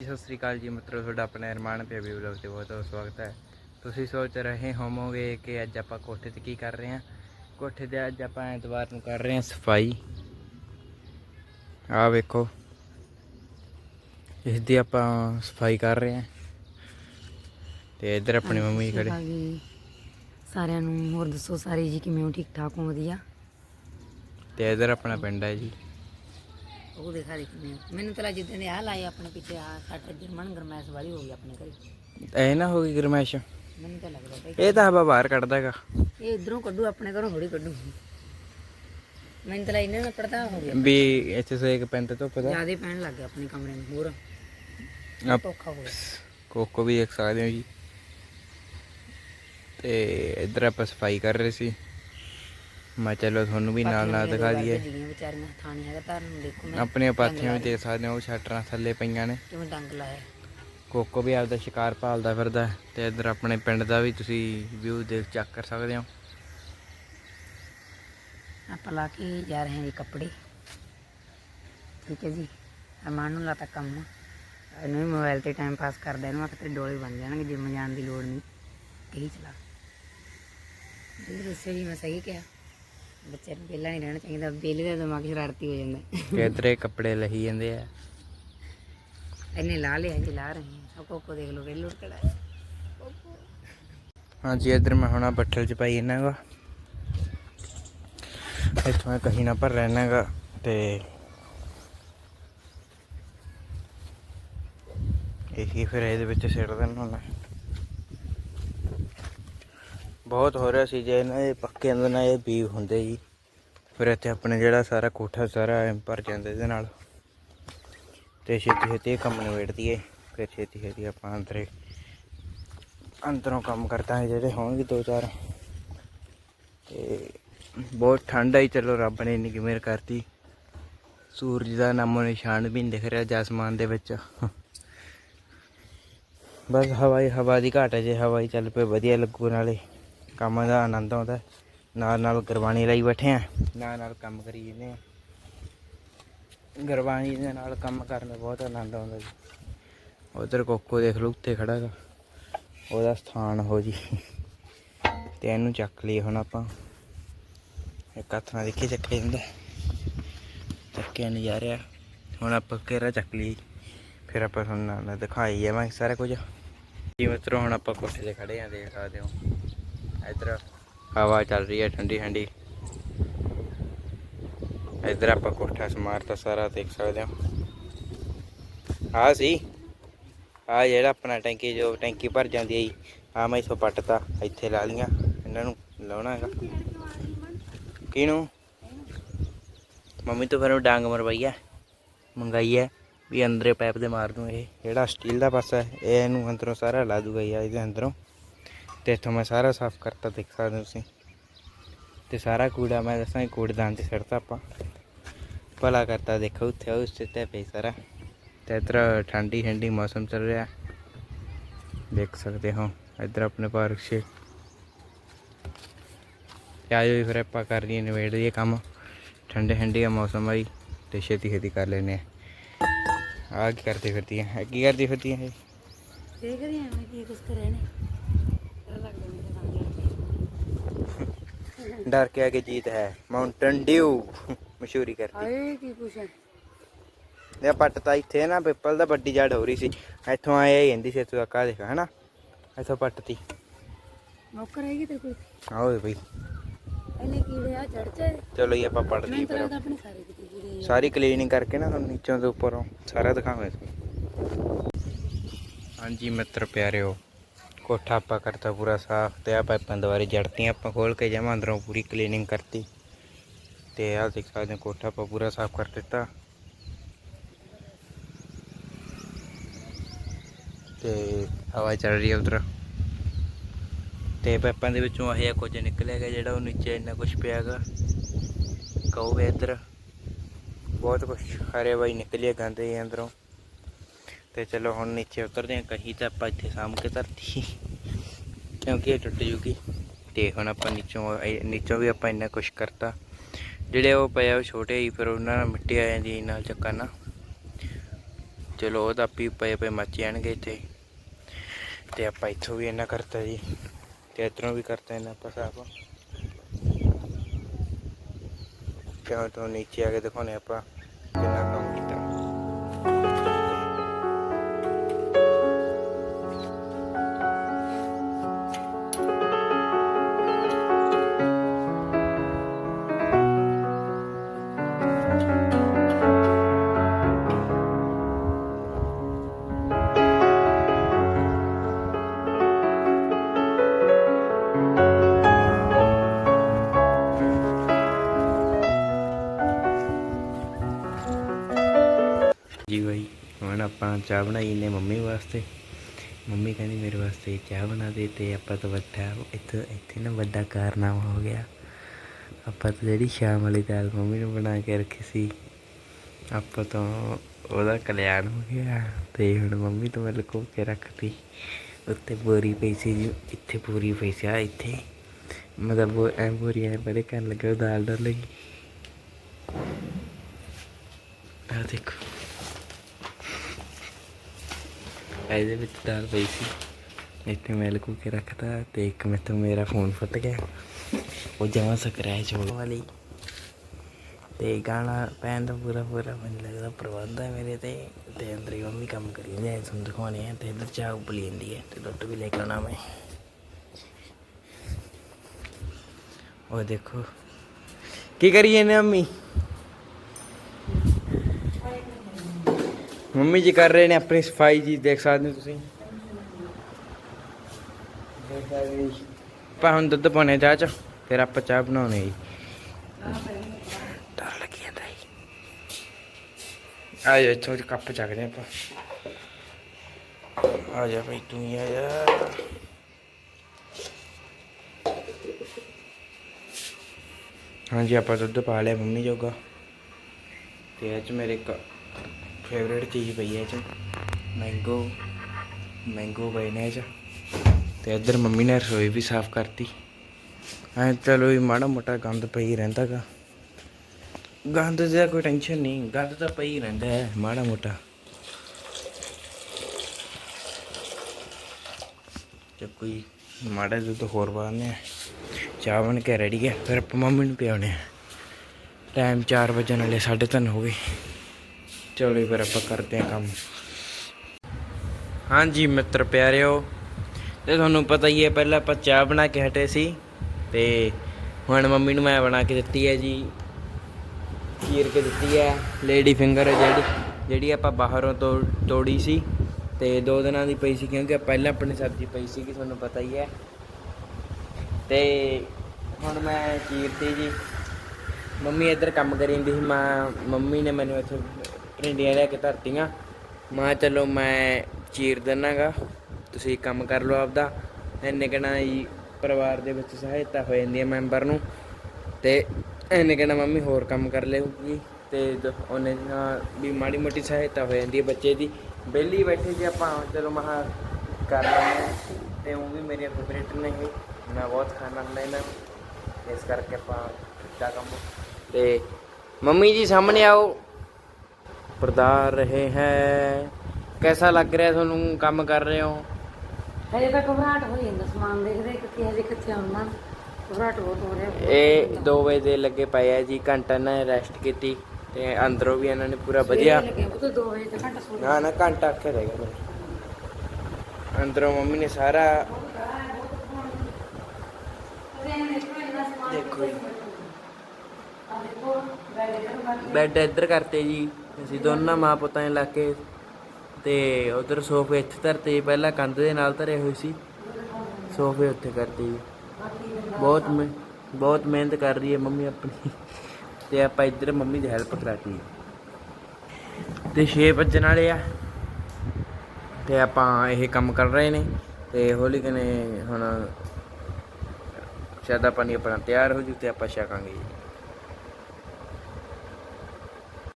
ਸਤਿ ਸ੍ਰੀ ਅਕਾਲ ਜੀ ਮਿੱਤਰੋ ਤੁਹਾਡਾ ਆਪਣਾ ਅਰਮਾਨ ਪਿਆਬੀ ਵਲੌਗ ਤੇ ਬਹੁਤ ਬਹੁਤ ਸਵਾਗਤ ਹੈ। ਤੁਸੀਂ ਸੋਚ ਰਹੇ ਹੋਵੋਗੇ ਕਿ ਅੱਜ ਆਪਾਂ ਕੋਠੇ ਤੇ ਕੀ ਕਰ ਰਹੇ ਹਾਂ? ਕੋਠੇ ਤੇ ਅੱਜ ਆਪਾਂ ਐਤਵਾਰ ਨੂੰ ਕਰ ਰਹੇ ਹਾਂ ਸਫ਼ਾਈ। ਆਹ ਵੇਖੋ। ਇਸ ਦੀ ਆਪਾਂ ਸਫ਼ਾਈ ਕਰ ਰਹੇ ਹਾਂ। ਤੇ ਇੱਧਰ ਆਪਣੀ ਮੰਮੀ ਖੜੇ। ਸਾਰਿਆਂ ਨੂੰ ਹੋਰ ਦੱਸੋ ਸਾਰੇ ਜੀ ਕਿਵੇਂ ਹੋ? ਠੀਕ ਠਾਕ ਹੋ? ਵਧੀਆ? ਤੇ ਇੱਧਰ ਆਪਣਾ ਪਿੰਡ ਹੈ ਜੀ। ਉਹ ਦੇਖਾ ਦੇ ਕਿਵੇਂ ਹੋ। ਮੈਨੂੰ ਤਾਂ ਜਿੱਦਾਂ ਦੇ ਆ ਲਾਏ ਆਪਣੇ ਪਿੱਛੇ ਆ ਸਾਡਾ ਜਰਮਨ ਗਰਮੈਸ਼ ਵਾਲੀ ਹੋ ਗਈ ਆਪਣੇ ਘਰੇ। ਇਹ ਨਾ ਹੋ ਗਈ ਗਰਮੈਸ਼। ਮੈਨੂੰ ਤਾਂ ਲੱਗਦਾ ਭਾਈ ਇਹ ਤਾਂ ਹਵਾ ਬਾਹਰ ਕੱਢਦਾ ਹੈਗਾ। ਇਹ ਇਧਰੋਂ ਕੱਢੂ ਆਪਣੇ ਘਰੋਂ ਥੋੜੀ ਕੱਢੂ। ਮੈਨੂੰ ਤਾਂ ਇਹਨਾਂ ਦਾ ਪੜਦਾ ਹੋ ਗਿਆ। ਵੀ ਇੱਥੇ ਸੇਕ ਪੈਂਦੇ ਧੁੱਪ ਦਾ। ਜਿਆਦੇ ਪੈਣ ਲੱਗ ਗਿਆ ਆਪਣੇ ਕਮਰੇ ਨੂੰ ਹੋਰ। ਆਪ- ਔਖਾ ਹੋ ਗਿਆ। ਕੋਕੋ ਵੀ ਦੇਖ ਸਕਦੇ ਹੋ ਜੀ। ਤੇ ਇੱਧਰ ਆਪਾਂ ਸਫ਼ਾਈ ਕਰ ਰਹੇ ਸੀ। ਮੈਂ ਚਲੋ ਤੁਹਾਨੂੰ ਵੀ ਨਾਲ ਨਾਲ ਦਿਖਾ ਦਈਏ। ਜਿਹੜੀਆਂ ਵਿਚਾਰੀਆਂ ਥਾਣੀ ਹੈਗਾ ਤਾਂ ਨੂੰ ਦੇਖੋ ਮੈਂ ਆਪਣੀਆਂ ਪਾਥੀਆਂ ਵੀ ਦੇਖ ਸਕਦੇ ਹੋ ਉਹ ਸ਼ਟਰਾਂ ਥੱਲੇ ਪਈਆਂ ਨੇ। ਕਿਵੇਂ ਡੰਗ ਲਾਇਆ ਕੋਕੋ ਵੀ ਆਪਦਾ ਸ਼ਿਕਾਰ ਭਾਲਦਾ ਫਿਰਦਾ ਤੇ ਇੱਧਰ ਆਪਣੇ ਪਿੰਡ ਦਾ ਵੀ ਤੁਸੀਂ ਵਿਊ ਦੇਖ ਚੈੱਕ ਕਰ ਸਕਦੇ ਹੋ। ਆਪਾਂ ਲਾ ਕੇ ਜਾ ਰਹੇ ਹਾਂ ਜੀ ਕੱਪੜੇ। ਠੀਕ ਹੈ ਜੀ। ਅਰਮਾਨ ਨੂੰ ਲਾਤਾ ਕੰਮ। ਇਹਨੂੰ ਵੀ ਮੋਬਾਈਲ ਤੇ ਟਾਈਮ ਪਾਸ ਕਰਦਾ ਇਹਨੂੰ ਆਖਤੇ ਡੋਲੇ ਬਣ ਜਾਣਗੇ ਜਿੰਮ ਜਾਣ ਦੀ ਲੋੜ ਨਹੀਂ। ਕਹੀ ਚਲਾ। ਇਹ ਦੱਸੋ ਜੀ ਮੈਂ ਸਹੀ ਕਿਹਾ। ਬੱਚੇ ਨੂੰ ਵਿਹਲਾ ਨਹੀਂ ਰਹਿਣਾ ਚਾਹੀਦਾ ਵਿਹਲੇ ਦਾ ਦਿਮਾਗ ਸ਼ਰਾਰਤੀ ਹੋ ਜਾਂਦਾ। ਇਹ ਕੱਪੜੇ ਲਹੀ ਜਾਂਦੇ ਆ। ਇਹਨੇ ਲਾ ਲਿਆ ਜੀ ਲਾ ਰਹੇ ਹਾਂ ਕੋਕੋ ਦੇਖ ਲਓ ਵੇਲੂ ਹੈ। ਹਾਂਜੀ ਇੱਧਰ ਮੈਂ ਹੁਣ ਆ ਬੱਠਲ ਚ ਪਾਈ ਇਹਨਾਂ ਗਾ ਇੱਥੋਂ ਮੈਂ ਕਹੀਂ ਨਾ ਭਰ ਰਹਿਣਾ ਗਾ ਤੇ ਇਹੀ ਫਿਰ ਇਹਦੇ ਵਿੱਚ ਸਿੱਟ ਦੇਣਾ ਹੁਣ ਬਹੁਤ ਹੋ ਰਿਹਾ ਸੀ ਜੇ ਇਹਨਾਂ ਇਹ ਪੱਕੇ ਅੰਦਰ ਨਾ ਇਹ ਬੀਗ ਹੁੰਦੇ ਜੀ। ਫਿਰ ਇੱਥੇ ਆਪਣੇ ਜਿਹੜਾ ਸਾਰਾ ਕੋਠਾ, ਸਾਰਾ ਭਰ ਜਾਂਦਾ ਇਹਦੇ ਨਾਲ। ਤੇ ਛੇਤੀ ਛੇਤੀ ਇਹ ਕੰਮ ਨਿਬੇੜ ਦਈਏ, ਫਿਰ ਛੇਤੀ ਛੇਤੀ ਆਪਾਂ ਅੰਦਰੇ ਅੰਦਰੋਂ ਕੰਮ ਕਰਦਾ ਜਿਹੜੇ ਹੋਣਗੇ ਦੋ ਚਾਰ। ਤੇ ਬਹੁਤ ਠੰਡ ਆਈ ਚਲੋ ਰੱਬ ਨੇ ਇੰਨੀ ਕੁ ਮਿਹਰ ਕਰਤੀ। ਸੂਰਜ ਦਾ ਨਾਮੋ ਨਿਸ਼ਾਨ ਵੀ ਨਹੀਂ ਦਿਖ ਰਿਹਾ ਜਸਮਾਨ ਦੇ ਵਿੱਚ। ਬਸ ਹਵਾਈ ਹਵਾ ਦੀ ਘਾਟ ਹੈ ਜੇ, ਹਵਾ ਚੱਲ ਪਏ ਵਧੀਆ ਲੱਗੂ ਨਾਲੇ। ਕੰਮ ਦਾ ਆਨੰਦ ਆਉਂਦਾ ਨਾਲ ਨਾਲ ਗੁਰਬਾਣੀ ਲਈ ਬੈਠੇ ਆ ਨਾਲ ਨਾਲ ਕੰਮ ਕਰੀ ਜਾਂਦੇ ਆ ਗੁਰਬਾਣੀ ਦੇ ਨਾਲ ਕੰਮ ਕਰਨ ਦਾ ਬਹੁਤ ਆਨੰਦ ਆਉਂਦਾ ਜੀ। ਉਧਰ ਕੋਕੋ ਦੇਖ ਲਓ ਉੱਤੇ ਖੜਾ ਗਾ ਉਹਦਾ ਸਥਾਨ ਹੋ ਜੀ। ਤੇ ਇਹਨੂੰ ਚੱਕ ਲਈ ਹੁਣ ਆਪਾਂ। ਇੱਕ ਹੱਥ ਨਾਲ ਦੇਖੀ ਚੱਕੇ ਜਾਂਦਾ ਚੱਕਿਆ ਨਹੀਂ ਜਾ ਰਿਹਾ ਹੁਣ ਆਪਾਂ ਕਿਹੜਾ ਚੱਕ ਲਈ ਫਿਰ ਆਪਾਂ ਤੁਹਾਨੂੰ ਨਾਲ ਨਾਲ ਦਿਖਾਈ ਜਾਵਾਂਗੇ ਸਾਰਾ ਕੁਝ। ਜੀ ਮਿੱਤਰੋ, ਹੁਣ ਆਪਾਂ ਕੋਠੇ ਤੇ ਖੜੇ ਆਂ ਦੇਖ ਸਕਦੇ ਹੋ। ਇੱਧਰ ਹਵਾ ਚੱਲ ਰਹੀ ਹੈ, ਠੰਡੀ ਠੰਡੀ। ਇੱਧਰ ਆਪਾਂ ਕੋਠਾ ਸਮਾਰਤਾ ਸਾਰਾ ਦੇਖ ਸਕਦੇ ਹੋ। ਆ ਸੀ। ਆ ਜਿਹੜਾ ਆਪਣਾ ਟੈਂਕੀ, ਜੋ ਟੈਂਕੀ ਭਰ ਜਾਂਦੀ ਹੈ ਜੀ ਆ ਮੈਂ ਇਸੋ ਪੱਟਤਾ, ਇੱਥੇ ਲਾ ਲੀਆਂ ਇਹਨਾਂ ਨੂੰ ਲਾਉਣਾ ਹੈਗਾ। ਕਿਹਨੂੰ? ਮੰਮੀ ਤੋਂ ਫਿਰ ਉਹ ਡਾਂਗ ਮਰਵਾਈ ਹੈ। ਮੰਗਾਈ ਹੈ ਵੀ ਅੰਦਰੇ ਪਾਈਪ ਦੇ ਮਾਰ ਦੂੰ ਇਹ। ਜਿਹੜਾ ਸਟੀਲ ਦਾ ਪਾਸਾ ਹੈ, ਇਹ ਇਹਨੂੰ ਅੰਦਰੋਂ ਸਾਰਾ ਲਾ ਦੂਗਾ ਜੀ, ਇਹਦੇ ਅੰਦਰੋਂ। ਤੇ ਇੱਥੋਂ ਮੈਂ ਸਾਰਾ ਸਾਫ਼ ਕਰਤਾ ਦੇਖ ਸਕਦੇ ਤੁਸੀਂ। ਤੇ ਸਾਰਾ ਕੂੜਾ, ਮੈਂ ਦੱਸਾਂ ਇਹ ਕੂੜੇਦਾਨ ਤੇ ਸਿੱਟਤਾ ਆਪਾਂ। ਭਲਾ ਕਰਤਾ ਦੇਖੋ ਉੱਥੇ ਉਸ ਤੇ ਪਈ ਸਾਰਾ। ਤੇ ਇੱਧਰ ਠੰਡੀ ਠੰਡੀ ਮੌਸਮ ਚੱਲ ਰਿਹਾ। ਦੇਖ ਸਕਦੇ ਹੋ, ਇੱਧਰ ਆਪਣੇ ਪਾਰਕ 'ਚ। ਤੇ ਫਿਰ ਆਪਾਂ ਕਰ ਲਈਏ ਨਿਬੇੜ ਦਈਏ ਕੰਮ। ਠੰਡੇ, ਠੰਡੀ ਦਾ ਮੌਸਮ ਆਈ ਤੇ ਛੇਤੀ ਛੇਤੀ ਕਰ ਲੈਨੇ ਆ। ਆ ਕੀ ਕਰਦੀ ਫਿਰਦੀ ਹੈ ਕੀ ਕਰਦੀ ਫਿਰਦੀ ਹੈ ਦੇਖਦੇ ਹਾਂ ਕੀ ਕੁਝ ਕਰੇ ਨੇ ਡਰ ਲੱਗਦਾ ਮੈਨੂੰ ਤਾਂ ਡਰ ਕੇ ਆਗੇ ਜੀਤ ਹੈ। ਮਾਊਂਟਨ ਡਿਊ ਮਸ਼ਹੂਰੀ ਕਰਦੀ। ਹਾਏ ਕੀ ਕੁਛ ਹੈ ਇਹ ਪੱਟ ਤਾਂ ਇੱਥੇ ਨਾ ਪਿੱਪਲ ਦਾ ਵੱਡੀ ਜੜ ਹੋ ਰਹੀ ਸੀ। ਇੱਥੋਂ ਆਏ ਹੀ ਜਾਂਦੀ ਸੀ ਇੱਥੋਂ ਤੱਕ ਆ ਦੇਖ ਹਨਾ? ਇੱਥੋਂ ਪੱਟਤੀ। ਨੌਕਰ ਹੈਗੀ ਤੇ ਕੋਈ ਆਓ ਬਈ। ਇਹਨੇ ਕੀੜੇ ਆ ਚੜ ਚੜ ਚਲੋ ਜੀ ਆਪਾਂ ਪੜ ਲਈਏ ਮੈਨੂੰ ਤਾਂ ਫਿਰ। ਲੱਗਦਾ ਆਪਣੇ ਸਾਰੇ ਕਿਤੇ ਕੀੜੇ ਸਾਰੀ ਕਲੀਨਿੰਗ ਕਰਕੇ ਨਾ ਤੁਹਾਨੂੰ ਨੀਚੋਂ ਤੋਂ ਉੱਪਰੋਂ ਸਾਰਾ ਦਿਖਾਵਾਂਗੇ। ਹਾਂਜੀ ਮਿੱਤਰ ਪਿਆਰਿਓ ਕੋਠਾ ਆਪਾਂ ਕਰਤਾ ਪੂਰਾ ਸਾਫ਼ ਤੇ ਆ ਪਾਈਪਾਂ ਦੁਆਰੇ ਜੜਤੀਆਂ ਆਪਾਂ ਖੋਲ ਕੇ ਜਮਾ ਅੰਦਰੋਂ ਪੂਰੀ ਕਲੀਨਿੰਗ ਕਰਤੀ। ਤੇ ਆ ਦੇਖ ਸਕਦੇ ਹੋ ਕੋਠਾ ਆਪਾਂ ਪੂਰਾ ਸਾਫ਼ ਕਰ ਦਿੱਤਾ। ਤੇ ਹਵਾ ਚੱਲ ਰਹੀ ਹੈ ਉਧਰ। ਤੇ ਪਾਈਪਾਂ ਦੇ ਵਿੱਚੋਂ ਇਹ ਕੁਝ ਨਿਕਲਿਆ ਗਿਆ ਜਿਹੜਾ ਉਹ ਨੀਚੇ ਇੰਨਾ ਕੁਝ ਪਿਆਗਾ ਕਹੋਗੇ ਇੱਧਰ ਬਹੁਤ ਕੁਝ ਹਰੇ ਬਾਈ ਨਿਕਲਿਆ ਗੰਦ ਇਹ ਅੰਦਰੋਂ। ਤੇ ਚਲੋ ਹੁਣ ਨੀਚੇ ਉਤਰਦੇ ਹਾਂ, ਕਹੀ ਤਾਂ ਆਪਾਂ ਇੱਥੇ ਸਾਂਭ ਕੇ ਧਰਤੀ। ਕਿਉਂਕਿ ਇਹ ਟੁੱਟ ਜੂਗੀ। ਤੇ ਹੁਣ ਆਪਾਂ ਨੀਚੋਂ ਨੀਚੋਂ ਵੀ ਆਪਾਂ ਇੰਨਾ ਕੁਛ ਕਰਤਾ। ਜਿਹੜੇ ਉਹ ਪਏ ਉਹ ਛੋਟੇ ਹੀ, ਫਿਰ ਉਹਨਾਂ ਨਾਲ ਮਿੱਟੀ ਆ ਜਾਂਦੀ ਨਾਲ ਚੱਕਾ ਨਾ। ਚਲੋ, ਉਹ ਉਹਦਾ ਪੀ ਪਏ ਪਏ, ਮੱਚ ਜਾਣਗੇ ਇੱਥੇ। ਤੇ ਆਪਾਂ ਇੱਥੋਂ ਵੀ ਇੰਨਾ ਕਰਤਾ ਜੀ। ਤੇ ਇੱਧਰੋਂ ਵੀ ਕਰਤਾ ਇੰਨਾ ਆਪਾਂ ਸਾਫ਼। ਕਿਉਂ, ਤੋਂ ਨੀਚੇ ਆ ਕੇ ਦਿਖਾਉਣੇ ਆਪਾਂ। ਆਪਾਂ ਚਾਹ ਬਣਾਈ ਨੇ ਮੰਮੀ ਵਾਸਤੇ। ਮੰਮੀ ਕਹਿੰਦੀ ਮੇਰੇ ਵਾਸਤੇ ਚਾਹ ਬਣਾ ਦੇ ਤੇ ਆਪਾਂ ਤਾਂ ਵੱਡਾ, ਇੱਥੇ ਇੱਥੇ ਨਾ ਵੱਡਾ ਕਾਰਨਾਮਾ ਹੋ ਗਿਆ। ਆਪਾਂ ਤਾਂ ਜਿਹੜੀ ਸ਼ਾਮ ਵਾਲੀ ਦਾਲ ਮੰਮੀ ਨੂੰ ਬਣਾ ਕੇ ਰੱਖੀ ਸੀ, ਆਪਾਂ ਤਾਂ ਉਹਦਾ ਕਲਿਆਣ ਹੋ ਗਿਆ ਤੇ ਹੁਣ ਮੰਮੀ ਤੋਂ ਮੈਂ ਲੁਕੋ ਕੇ ਰੱਖਤੀ। ਉੱਤੇ ਬੋਰੀ ਪਈ ਸੀ ਜੀ, ਇੱਥੇ ਬੋਰੀ ਪਈ ਸੀ ਆ ਇੱਥੇ। ਮਤਲਬ ਉਹ ਐ ਬੋਰੀ ਐ ਬੜੇ ਕਰਨ ਲੱਗਾ, ਉਹ ਦਾਲ ਡਰ ਲਈ ਆ ਦੇਖੋ। ਇਹਦੇ ਵਿੱਚ ਦਾਲ ਪਈ ਸੀ। ਇੱਥੇ ਮੈਂ ਲੁਕੋ ਕੇ ਰੱਖਤਾ ਤੇ ਇੱਕ ਮੈਥੋਂ ਮੇਰਾ ਫੋਨ ਫੁੱਟ ਗਿਆ। ਉਹ ਜਮਾ ਸਕਰੈਚ ਹੋ ਵਾਲੀ ਤੇ ਗਾਣਾ ਪੈਣ ਦਾ ਪੂਰਾ ਪੂਰਾ ਮੈਨੂੰ ਲੱਗਦਾ ਪ੍ਰਬੰਧ ਹੈ ਮੇਰੇ ਤੇ। ਤੇ ਅੰਦਰ ਹੀ ਮੰਮੀ ਕੰਮ ਕਰੀ ਜਾਂਦੀ ਹੈ ਤੁਹਾਨੂੰ ਦਿਖਾਉਣੇ ਆ ਤੇ ਇੱਧਰ ਚਾਹ ਉਬਲੀ ਜਾਂਦੀ ਹੈ ਤੇ ਦੁੱਧ ਵੀ ਲੈ ਕੇ ਆਉਣਾ ਮੈਂ। ਉਹ ਦੇਖੋ, ਕੀ ਕਰੀਏ ਨੇ ਮੰਮੀ? ਮੰਮੀ ਜੀ ਕਰ ਰਹੇ ਨੇ, ਆਪਣੀ ਸਫ਼ਾਈ ਜੀ, ਦੇਖ ਸਕਦੇ ਹੋ ਤੁਸੀਂ। ਦੇਖ ਹੁਣ ਦੁੱਧ ਪਾਉਣੇ ਚਾਹ ਚ, ਫਿਰ ਆਪਾਂ ਚਾਹ ਬਣਾਉਣੇ ਜੀ। ਡਰ ਲੱਗੀ ਜਾਂਦਾ ਜੀ। ਆ ਜਾ ਇੱਥੋਂ ਕੱਪ ਚੱਕਦੇ ਆਪਾਂ। ਆ ਜਾ ਭਾਈ ਤੂੰ ਹੀ ਆ ਜਾ। ਹਾਂਜੀ, ਆਪਾਂ ਦੁੱਧ ਪਾ ਲਿਆ ਮੰਮੀ ਜੋਗਾ। ਤੇ ਇਹ ਚ ਮੇਰੇ ਇੱਕ ਫੇਵਰੇਟ ਚੀਜ਼ ਪਈ ਹੈ ਇਹ ਚ। ਮੈਂਗੋ ਮੈਂਗੋ ਪਏ ਨੇ ਇਹ ਚ। ਤੇ ਇੱਧਰ ਮੰਮੀ ਨੇ ਰਸੋਈ ਵੀ ਸਾਫ਼ ਕਰਤੀ। ਐ ਚਲੋ ਇਹ ਮਾੜਾ ਮੋਟਾ ਗੰਦ ਪਈ ਰਹਿੰਦਾਗਾ ਗੰਦ ਦੀ ਕੋਈ ਟੈਨਸ਼ਨ ਨਹੀਂ, ਗੰਦ ਤਾਂ ਪਈ ਰਹਿੰਦਾ ਹੈ, ਮਾੜਾ ਮੋਟਾ। ਤੇ ਕੋਈ ਮਾੜਾ ਜਿਹਾ ਤਾਂ ਹੋਰ ਬਾਨੇ ਚਾਹ ਬਣ ਕੇ ਰੈਡੀ ਹੈ, ਫਿਰ ਆਪਾਂ ਮੰਮੀ ਨੂੰ ਪਿਆਉਣੇ ਆ। ਟਾਈਮ 4 ਵਜਣ ਵਾਲੇ 3:30 ਹੋ ਗਏ। ਚਲੋ ਫਿਰ ਆਪਾਂ ਕਰਦੇ ਹਾਂ ਕੰਮ। ਹਾਂਜੀ ਮਿੱਤਰ ਪਿਆਰਿਓ, ਤੇ ਤੁਹਾਨੂੰ ਪਤਾ ਹੀ ਹੈ ਪਹਿਲਾਂ ਆਪਾਂ ਚਾਹ ਬਣਾ ਕੇ ਹਟੇ ਸੀ, ਤੇ ਹੁਣ ਮੰਮੀ ਨੂੰ ਮੈਂ ਬਣਾ ਕੇ ਦਿੱਤੀ ਹੈ ਜੀ। ਚੀਰ ਕੇ ਦਿੱਤੀ ਹੈ ਲੇਡੀ ਫਿੰਗਰ ਜਿਹੜੀ ਜਿਹੜੀ ਆਪਾਂ ਬਾਹਰੋਂ ਤੋਂ ਤੋੜੀ ਸੀ, ਤੇ ਦੋ ਦਿਨਾਂ ਦੀ ਪਈ ਸੀ ਕਿਉਂਕਿ ਪਹਿਲਾਂ ਆਪਣੀ ਸਬਜ਼ੀ ਪਈ ਸੀ ਕਿ ਤੁਹਾਨੂੰ ਪਤਾ ਹੀ ਹੈ। ਤੇ ਹੁਣ ਮੈਂ ਚੀਰਤੀ ਜੀ। ਮੰਮੀ ਇੱਧਰ ਕੰਮ ਕਰੀ ਜਾਂਦੀ ਸੀ, ਮੈਂ, ਮੰਮੀ ਨੇ ਮੈਨੂੰ ਇੱਥੇ ਭਿੰਡੀਆਂ ਲਿਆ ਕੇ ਧਰਤੀਆਂ। ਮੈਂ ਕਿਹਾ ਚਲੋ ਮੈਂ ਚੀਰ ਦਿੰਨਾਗਾ। ਤੁਸੀਂ ਕੰਮ ਕਰ ਲਓ ਆਪਦਾ। ਇੰਨੇ ਕਹਿਣਾ ਜੀ ਪਰਿਵਾਰ ਦੇ ਵਿੱਚ ਸਹਾਇਤਾ ਹੋ ਜਾਂਦੀ ਹੈ ਮੈਂਬਰ ਨੂੰ। ਤੇ ਇੰਨੇ ਕਹਿਣਾ ਮੰਮੀ ਹੋਰ ਕੰਮ ਕਰ ਲਿਓਗੀ ਤੇ ਦ- ਉਹਨੇ ਨਾਲ ਵੀ ਮਾੜੀ ਮੋਟੀ ਸਹਾਇਤਾ ਹੋ ਜਾਂਦੀ ਹੈ ਬੱਚੇ ਦੀ। ਬੇਲੀ ਬੈਠੇ ਜੇ ਆਪਾਂ, ਚਲੋ ਮਹਾ ਕਰ ਲੈਂਦੇ ਹਾਂ। ਤੇ ਉਹ ਵੀ ਮੇਰੇ ਫੇਵਰੇਟ ਨੇ ਇਹ ਮੈਂ ਬਹੁਤ ਖਾਣਾ ਹੁੰਦਾ ਇਹਨਾਂ ਨੂੰ। ਇਸ ਕਰਕੇ ਆਪਾਂ ਕੀਤਾ ਕੰਮ। ਤੇ ਮੰਮੀ ਜੀ ਸਾਹਮਣੇ ਆਓ। ਪਰਦਾਰ ਰਹੇ ਹੈ। ਕੈਸਾ ਲੱਗ ਰਿਹਾ ਤੁਹਾਨੂੰ ਕੰਮ ਕਰ ਰਹੇ ਹੋ? ਹਜੇ ਤਾਂ ਘਬਰਾਹਟ ਹੋ ਜਾਂਦਾ ਸਮਾਨ ਦੇਖਦੇ ਕਿੱਥੇ ਹਜੇ ਕਿੱਥੇ ਆਉਣਾ। ਘਬਰਾਹਟ ਬਹੁਤ ਹੋ ਰਿਹਾ ਇਹ 2 ਵਜੇ ਦੇ ਲੱਗੇ ਪਏ ਆ ਜੀ ਘੰਟਾ ਨੇ ਰੈਸਟ ਕੀਤੀ ਤੇ ਅੰਦਰੋਂ ਵੀ ਇਹਨਾਂ ਨੇ ਪੂਰਾ ਵਧੀਆ। ਲੱਗੇ ਉਹ ਤਾਂ 2 ਵਜੇ ਤੱਕ ਘੰਟਾ ਸੋ ਨਾ ਨਾ ਘੰਟਾ ਆਖੇ ਰਹਿ ਗਿਆ। ਅੰਦਰੋਂ ਮੰਮੀ ਨੇ ਸਾਰਾ ਦੇਖੋ ਬੈੱਡ ਇੱਧਰ ਕਰਤੇ ਜੀ। ਅਸੀਂ ਦੋਨਾਂ ਮਾਂ ਪੁੱਤਾਂ ਨੇ ਲਾ ਕੇ ਤੇ ਉਧਰ ਸੋਫੇ ਇੱਥੇ ਧਰਤੇ ਜੀ। ਪਹਿਲਾਂ ਕੰਧ ਦੇ ਨਾਲ ਧਰੇ ਹੋਏ ਸੀ। ਸੋਫੇ ਉੱਥੇ ਕਰਤੇ ਜੀ। ਬਹੁਤ ਮਿਹ- ਬਹੁਤ ਮਿਹਨਤ ਕਰ ਰਹੀ ਹੈ ਮੰਮੀ ਆਪਣੀ। ਤੇ ਆਪਾਂ ਇੱਧਰ ਮੰਮੀ ਦੀ ਹੈਲਪ ਕਰਾਤੀ ਤੇ 6 ਵੱਜਣ ਵਾਲੇ ਆ। ਤੇ ਆਪਾਂ ਇਹ ਕੰਮ ਕਰ ਰਹੇ ਨੇ। ਤੇ ਹੌਲੀ ਕਨੇ ਹੁਣ ਸ਼ਾਦਾ ਪਾਣੀ ਆਪਣਾ ਤਿਆਰ ਹੋ ਜੂ ਤੇ ਆਪਾਂ ਛਕਾਂਗੇ ਜੀ।